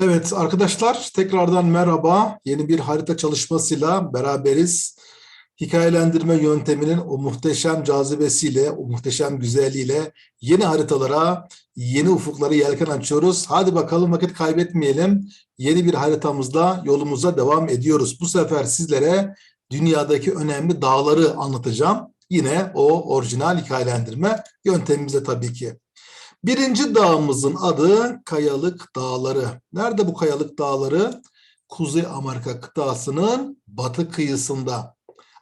Evet arkadaşlar tekrardan merhaba. Yeni bir harita çalışmasıyla beraberiz. Hikayelendirme yönteminin o muhteşem cazibesiyle, o muhteşem güzelliğiyle yeni haritalara, yeni ufukları yelken açıyoruz. Hadi bakalım vakit kaybetmeyelim. Yeni bir haritamızda yolumuza devam ediyoruz. Bu sefer sizlere dünyadaki önemli dağları anlatacağım. Yine o orijinal hikayelendirme yöntemimizde tabii ki. Birinci dağımızın adı Kayalık Dağları. Nerede bu Kayalık Dağları? Kuzey Amerika kıtasının batı kıyısında.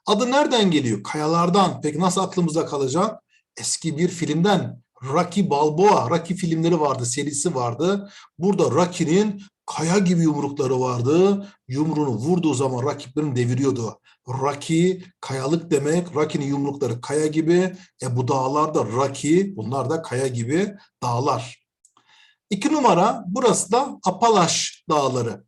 Adı nereden geliyor? Kayalardan. Peki nasıl aklımıza kalacak? Eski bir filmden. Rocky Balboa. Rocky filmleri vardı, serisi vardı. Burada Rocky'nin kaya gibi yumrukları vardı. Yumruğunu vurduğu zaman rakiplerini deviriyordu. Rocky, kayalık demek. Rocky'nin yumrukları kaya gibi. E bu dağlar da Rocky, bunlar da kaya gibi dağlar. İki numara, burası da Apalaş Dağları.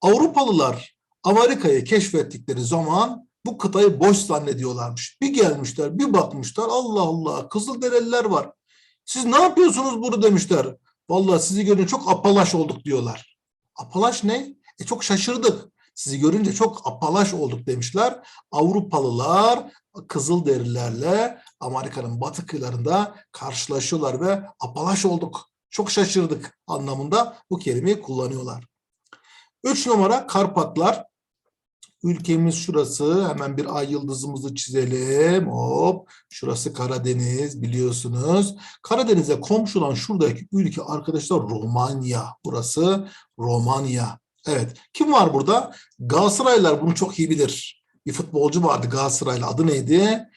Avrupalılar Amerika'yı keşfettikleri zaman bu kıtayı boş zannediyorlarmış. Bir gelmişler, bir bakmışlar, Allah Allah, Kızılderililer var. Siz ne yapıyorsunuz burada demişler. Vallahi sizi görünce çok apalaş olduk diyorlar. Apalaş ne? E çok şaşırdık. Sizi görünce çok apalaş olduk demişler. Avrupalılar Kızılderililerle Amerika'nın batı kıyılarında karşılaşıyorlar ve apalaş olduk. Çok şaşırdık anlamında bu kelimeyi kullanıyorlar. Üç numara Karpatlar. Ülkemiz şurası. Hemen bir ay yıldızımızı çizelim. Hop. Şurası Karadeniz biliyorsunuz. Karadeniz'e komşu olan şuradaki ülke arkadaşlar Romanya. Burası Romanya. Evet. Kim var burada? Galatasaraylılar bunu çok iyi bilir. Bir futbolcu vardı Galatasaraylı. Adı neydi?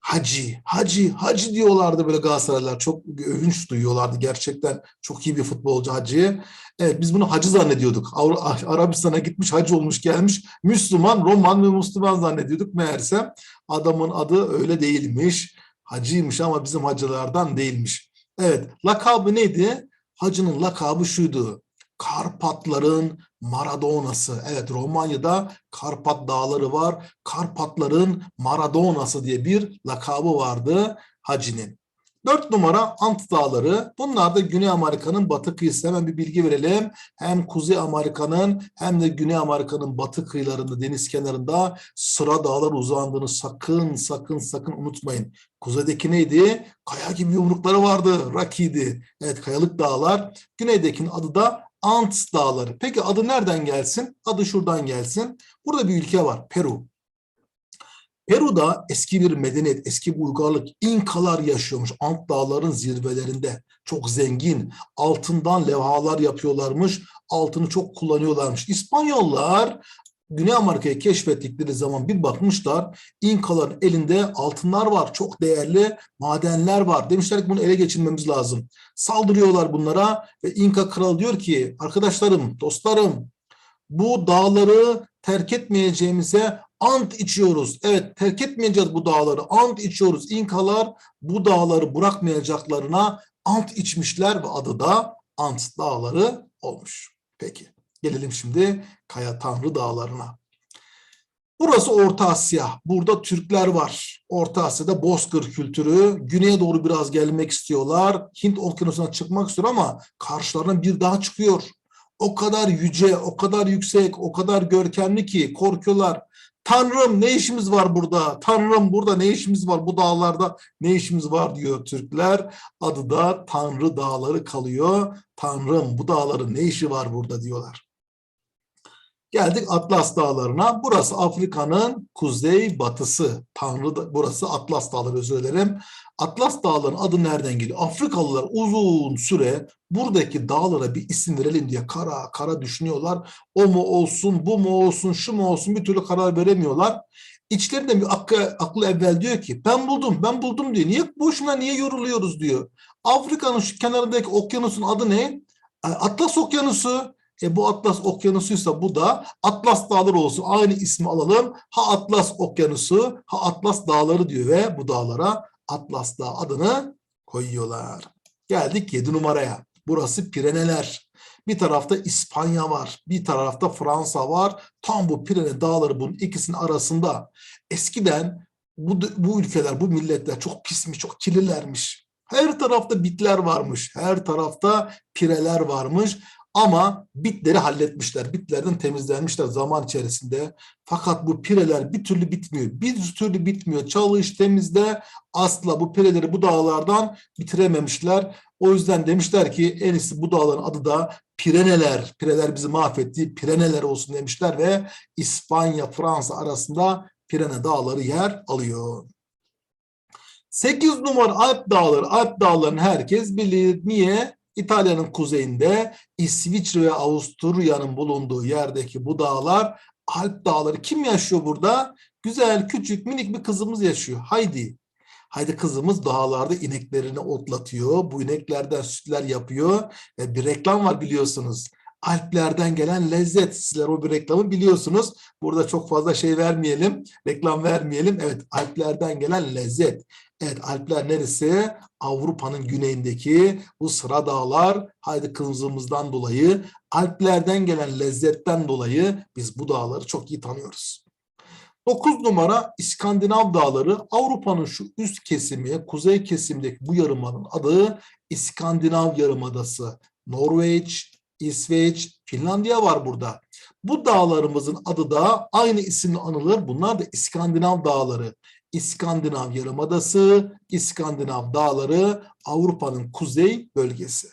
Hacı, Hacı, Hacı diyorlardı böyle Galatasaraylılar. Çok övünç duyuyorlardı gerçekten. Çok iyi bir futbolcu Hacı. Evet biz bunu Hacı zannediyorduk. Arabistan'a gitmiş Hacı olmuş gelmiş. Müslüman, Roman ve Müslüman zannediyorduk. Meğerse adamın adı öyle değilmiş. Hacıymış ama bizim hacılardan değilmiş. Evet lakabı neydi? Hacının lakabı şuydu. Karpatların Maradona'sı. Evet Romanya'da Karpat dağları var. Karpatların Maradona'sı diye bir lakabı vardı Hacı'nin. Dört numara Ant Dağları. Bunlar da Güney Amerika'nın batı kıyısı. Hemen bir bilgi verelim. Hem Kuzey Amerika'nın hem de Güney Amerika'nın batı kıyılarında, deniz kenarında sıra dağlar uzandığını sakın sakın sakın unutmayın. Kuzeydeki neydi? Kaya gibi yumrukları vardı. Rocky'di. Evet kayalık dağlar. Güneydekinin adı da Ant Dağları. Peki adı nereden gelsin? Adı şuradan gelsin. Burada bir ülke var. Peru. Peru'da eski bir medeniyet, eski bir uygarlık, İnkalar yaşıyormuş Ant Dağları'nın zirvelerinde. Çok zengin, altından levhalar yapıyorlarmış, altını çok kullanıyorlarmış. İspanyollar Güney Amerika'yı keşfettikleri zaman bir bakmışlar, İnkaların elinde altınlar var, çok değerli madenler var. Demişler ki bunu ele geçirmemiz lazım. Saldırıyorlar bunlara ve İnka kralı diyor ki, arkadaşlarım, dostlarım, bu dağları terk etmeyeceğimize ant içiyoruz. Evet terk etmeyeceğiz bu dağları. Ant içiyoruz. İnkalar bu dağları bırakmayacaklarına ant içmişler ve adı da Ant Dağları olmuş. Peki gelelim şimdi Kaya Tanrı Dağları'na. Burası Orta Asya. Burada Türkler var. Orta Asya'da Bozkır kültürü. Güneye doğru biraz gelmek istiyorlar. Hint okyanusuna çıkmak istiyor ama karşılarına bir daha çıkıyor. O kadar yüce, o kadar yüksek, o kadar görkemli ki korkuyorlar. Tanrım ne işimiz var burada? Tanrım burada ne işimiz var? Bu dağlarda ne işimiz var diyor Türkler. Adı da Tanrı Dağları kalıyor. Tanrım bu dağların ne işi var burada diyorlar. Geldik Atlas Dağları'na. Burası Afrika'nın kuzey batısı. Tanrı da, burası Atlas Dağları özür dilerim. Atlas Dağları'nın adı nereden geliyor? Afrikalılar uzun süre buradaki dağlara bir isim verelim diye kara kara düşünüyorlar. O mu olsun, bu mu olsun, şu mu olsun bir türlü karar veremiyorlar. İçlerinde bir aklı, aklı evvel diyor ki ben buldum, ben buldum diyor. Niye boşuna niye yoruluyoruz diyor. Afrika'nın şu kenarındaki okyanusun adı ne? Atlas Okyanusu. E bu Atlas Okyanusuysa bu da Atlas Dağları olsun. Aynı ismi alalım. Ha Atlas Okyanusu, ha Atlas Dağları diyor ve bu dağlara Atlas Dağı adını koyuyorlar. Geldik 7 numaraya. Burası Pireneler. Bir tarafta İspanya var, bir tarafta Fransa var. Tam bu Pirene dağları bunun ikisinin arasında. Eskiden bu, bu ülkeler, bu milletler çok pismiş, çok kirlilermiş. Her tarafta bitler varmış, her tarafta pireler varmış. Ama bitleri halletmişler. Bitlerden temizlenmişler zaman içerisinde. Fakat bu pireler bir türlü bitmiyor. Bir türlü bitmiyor. Çalış temizle asla bu pireleri bu dağlardan bitirememişler. O yüzden demişler ki en iyisi bu dağların adı da Pireneler. Pireler bizi mahvetti. Pireneler olsun demişler ve İspanya, Fransa arasında Pirene dağları yer alıyor. 8 numara Alp dağları. Alp dağlarını herkes bilir. Niye? İtalya'nın kuzeyinde İsviçre ve Avusturya'nın bulunduğu yerdeki bu dağlar Alp dağları. Kim yaşıyor burada? Güzel, küçük, minik bir kızımız yaşıyor. Haydi. Haydi kızımız dağlarda ineklerini otlatıyor. Bu ineklerden sütler yapıyor. E, bir reklam var biliyorsunuz. Alplerden gelen lezzet. Sizler o bir reklamı biliyorsunuz. Burada çok fazla şey vermeyelim. Reklam vermeyelim. Evet Alplerden gelen lezzet. Evet Alpler neresi? Avrupa'nın güneyindeki bu sıra dağlar. Haydi kızımızdan dolayı Alplerden gelen lezzetten dolayı biz bu dağları çok iyi tanıyoruz. 9 numara İskandinav dağları. Avrupa'nın şu üst kesimi, kuzey kesimdeki bu yarımanın adı İskandinav Yarımadası. Norveç, İsveç, Finlandiya var burada. Bu dağlarımızın adı da aynı isimle anılır. Bunlar da İskandinav dağları. İskandinav Yarımadası, İskandinav dağları Avrupa'nın kuzey bölgesi.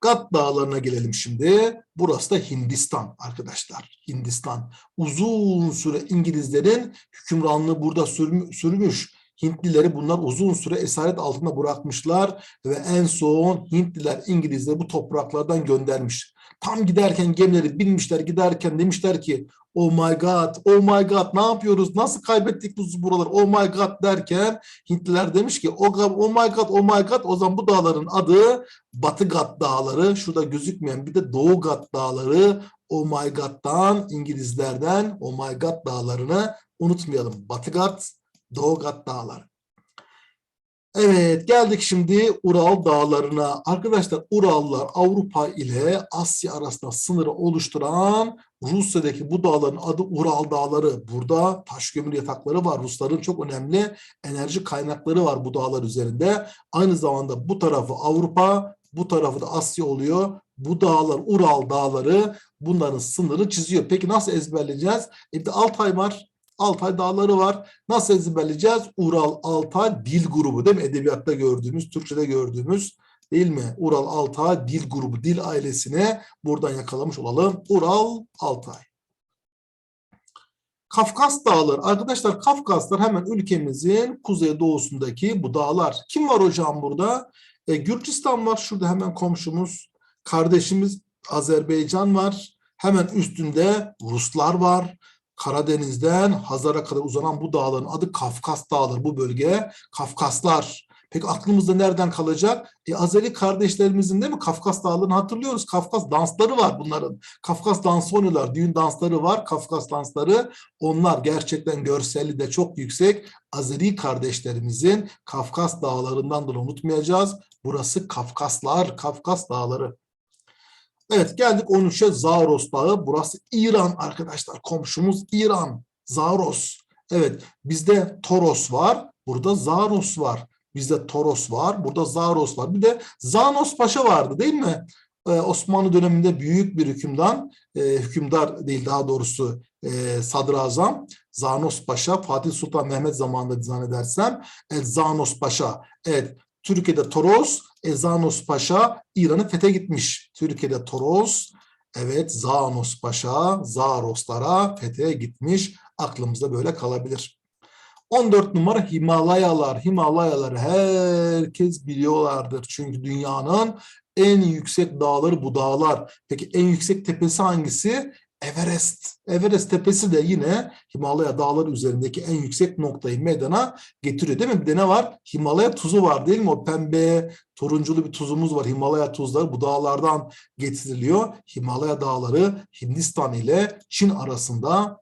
Gat dağlarına gelelim şimdi. Burası da Hindistan arkadaşlar. Hindistan. Uzun süre İngilizlerin hükümranlığı burada sürmüş. Hintlileri bunlar uzun süre esaret altında bırakmışlar ve en son Hintliler İngilizleri bu topraklardan göndermiş. Tam giderken gemileri binmişler giderken demişler ki oh my god, oh my god ne yapıyoruz, nasıl kaybettik bu buraları, oh my god derken Hintliler demiş ki oh, my god, oh my god o zaman bu dağların adı Batı Gat Dağları, şurada gözükmeyen bir de Doğu Gat Dağları, oh my god'dan İngilizlerden oh my god dağlarını unutmayalım. Batı Gat, Doğu Gat Dağları. Evet geldik şimdi Ural dağlarına. Arkadaşlar Urallar Avrupa ile Asya arasında sınırı oluşturan Rusya'daki bu dağların adı Ural dağları. Burada taş kömür yatakları var. Rusların çok önemli enerji kaynakları var bu dağlar üzerinde. Aynı zamanda bu tarafı Avrupa, bu tarafı da Asya oluyor. Bu dağlar Ural dağları bunların sınırı çiziyor. Peki nasıl ezberleyeceğiz? E de Altay var. Altay dağları var. Nasıl ezberleyeceğiz? Ural Altay dil grubu değil mi? Edebiyatta gördüğümüz, Türkçe'de gördüğümüz değil mi? Ural Altay dil grubu, dil ailesine buradan yakalamış olalım. Ural Altay. Kafkas Dağları. Arkadaşlar Kafkaslar hemen ülkemizin kuzey doğusundaki bu dağlar. Kim var hocam burada? E, Gürcistan var. Şurada hemen komşumuz. Kardeşimiz Azerbaycan var. Hemen üstünde Ruslar var. Karadeniz'den Hazar'a kadar uzanan bu dağların adı Kafkas Dağları. Bu bölge Kafkaslar. Peki aklımızda nereden kalacak? E, Azeri kardeşlerimizin değil mi? Kafkas Dağları'nı hatırlıyoruz. Kafkas dansları var bunların. Kafkas dansı oynuyorlar. Düğün dansları var. Kafkas dansları. Onlar gerçekten görselliği de çok yüksek. Azeri kardeşlerimizin Kafkas Dağları'ndan da unutmayacağız. Burası Kafkaslar, Kafkas Dağları. Evet geldik 13'e Zaros Dağı. Burası İran arkadaşlar. Komşumuz İran. Zaros. Evet bizde Toros var. Burada Zaros var. Bizde Toros var. Burada Zaros var. Bir de Zanos Paşa vardı değil mi? Ee, Osmanlı döneminde büyük bir hükümdan, e, hükümdar değil daha doğrusu e, sadrazam Zanos Paşa, Fatih Sultan Mehmet zamanında zannedersem evet, Zanos Paşa. Evet Türkiye'de Toros, Ezanos Paşa İran'ı fethe gitmiş. Türkiye'de Toros, evet Zanos Paşa Zaroslara fethe gitmiş. Aklımızda böyle kalabilir. 14 numara Himalayalar. Himalayalar herkes biliyorlardır. Çünkü dünyanın en yüksek dağları bu dağlar. Peki en yüksek tepesi hangisi? Everest. Everest tepesi de yine Himalaya dağları üzerindeki en yüksek noktayı meydana getiriyor değil mi? Bir de ne var? Himalaya tuzu var değil mi? O pembe, turunculu bir tuzumuz var. Himalaya tuzları bu dağlardan getiriliyor. Himalaya dağları Hindistan ile Çin arasında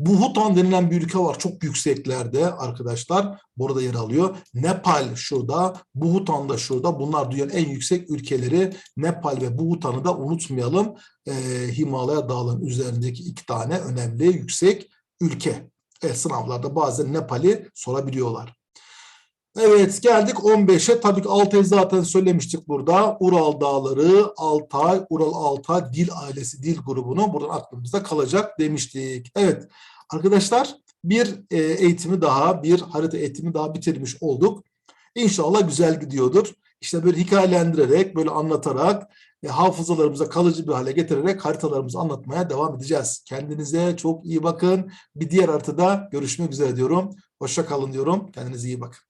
Bhutan denilen bir ülke var çok yükseklerde arkadaşlar. Burada yer alıyor. Nepal şurada, Bhutan da şurada. Bunlar dünyanın en yüksek ülkeleri. Nepal ve Bhutan'ı da unutmayalım. Ee, Himalaya dağlarının üzerindeki iki tane önemli yüksek ülke. Evet, sınavlarda bazen Nepal'i sorabiliyorlar. Evet geldik 15'e. Tabii ki Altay'ı zaten söylemiştik burada. Ural Dağları, Altay, Ural Altay dil ailesi, dil grubunu buradan aklımızda kalacak demiştik. Evet arkadaşlar bir e, eğitimi daha, bir harita eğitimi daha bitirmiş olduk. İnşallah güzel gidiyordur. İşte böyle hikayelendirerek, böyle anlatarak, hafızalarımıza kalıcı bir hale getirerek haritalarımızı anlatmaya devam edeceğiz. Kendinize çok iyi bakın. Bir diğer haritada görüşmek üzere diyorum. Hoşça kalın diyorum. Kendinize iyi bakın.